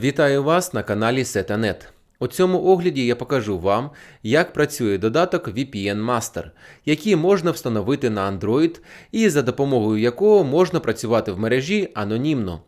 Вітаю вас на каналі Setanet. У цьому огляді я покажу вам, як працює додаток VPN Master, який можна встановити на Android і за допомогою якого можна працювати в мережі анонімно.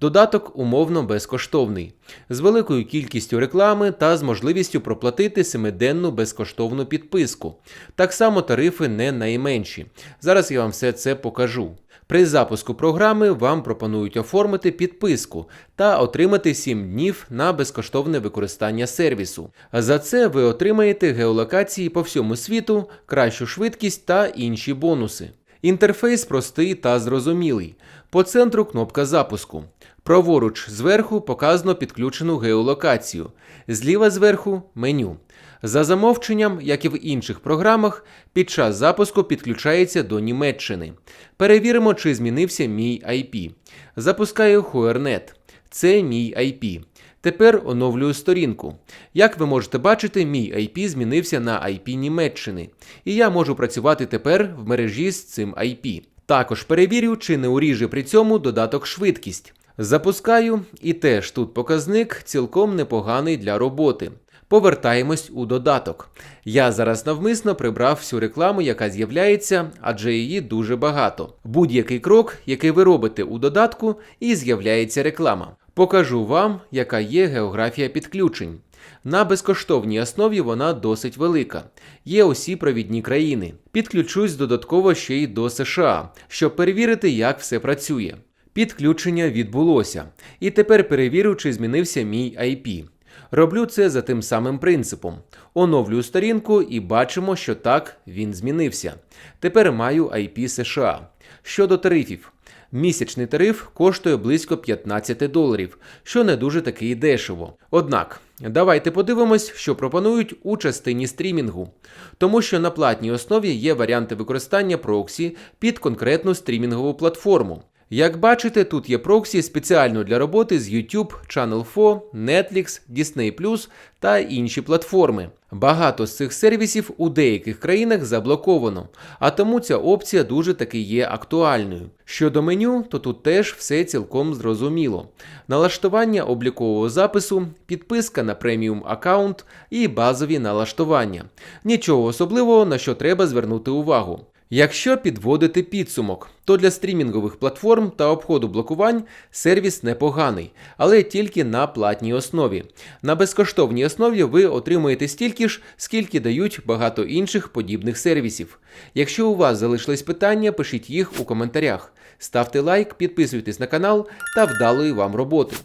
Додаток умовно безкоштовний, з великою кількістю реклами та з можливістю проплатити семиденну безкоштовну підписку. Так само тарифи не найменші. Зараз я вам все це покажу. При запуску програми вам пропонують оформити підписку та отримати 7 днів на безкоштовне використання сервісу. За це ви отримаєте геолокації по всьому світу, кращу швидкість та інші бонуси. Інтерфейс простий та зрозумілий. По центру кнопка запуску. Праворуч зверху показано підключену геолокацію, зліва зверху меню. За замовченням, як і в інших програмах, під час запуску підключається до Німеччини. Перевіримо, чи змінився мій IP. Запускаю Huernet. Це мій IP. Тепер оновлюю сторінку. Як ви можете бачити, мій IP змінився на IP Німеччини, і я можу працювати тепер в мережі з цим IP. Також перевірю, чи не уріже при цьому додаток швидкість. Запускаю, і теж тут показник цілком непоганий для роботи. Повертаємось у додаток. Я зараз навмисно прибрав всю рекламу, яка з'являється, адже її дуже багато. Будь-який крок, який ви робите у додатку, і з'являється реклама. Покажу вам, яка є географія підключень. На безкоштовній основі вона досить велика. Є усі провідні країни. Підключусь додатково ще й до США, щоб перевірити, як все працює. Підключення відбулося. І тепер перевірю, чи змінився мій IP. Роблю це за тим самим принципом. Оновлюю сторінку і бачимо, що так, він змінився. Тепер маю IP США. Щодо тарифів. Місячний тариф коштує близько 15 доларів, що не дуже таки і дешево. Однак, давайте подивимось, що пропонують у частині стрімінгу. Тому що на платній основі є варіанти використання проксі під конкретну стрімінгову платформу. Як бачите, тут є проксі спеціально для роботи з YouTube, Channel 4, Netflix, Disney+, та інші платформи. Багато з цих сервісів у деяких країнах заблоковано, а тому ця опція дуже таки є актуальною. Щодо меню, то тут теж все цілком зрозуміло. Налаштування облікового запису, підписка на преміум аккаунт і базові налаштування. Нічого особливого на що треба звернути увагу. Якщо підводити підсумок, то для стрімінгових платформ та обходу блокувань сервіс непоганий, але тільки на платній основі. На безкоштовній основі ви отримуєте стільки ж, скільки дають багато інших подібних сервісів. Якщо у вас залишились питання, пишіть їх у коментарях. Ставте лайк, підписуйтесь на канал та вдалої вам роботи.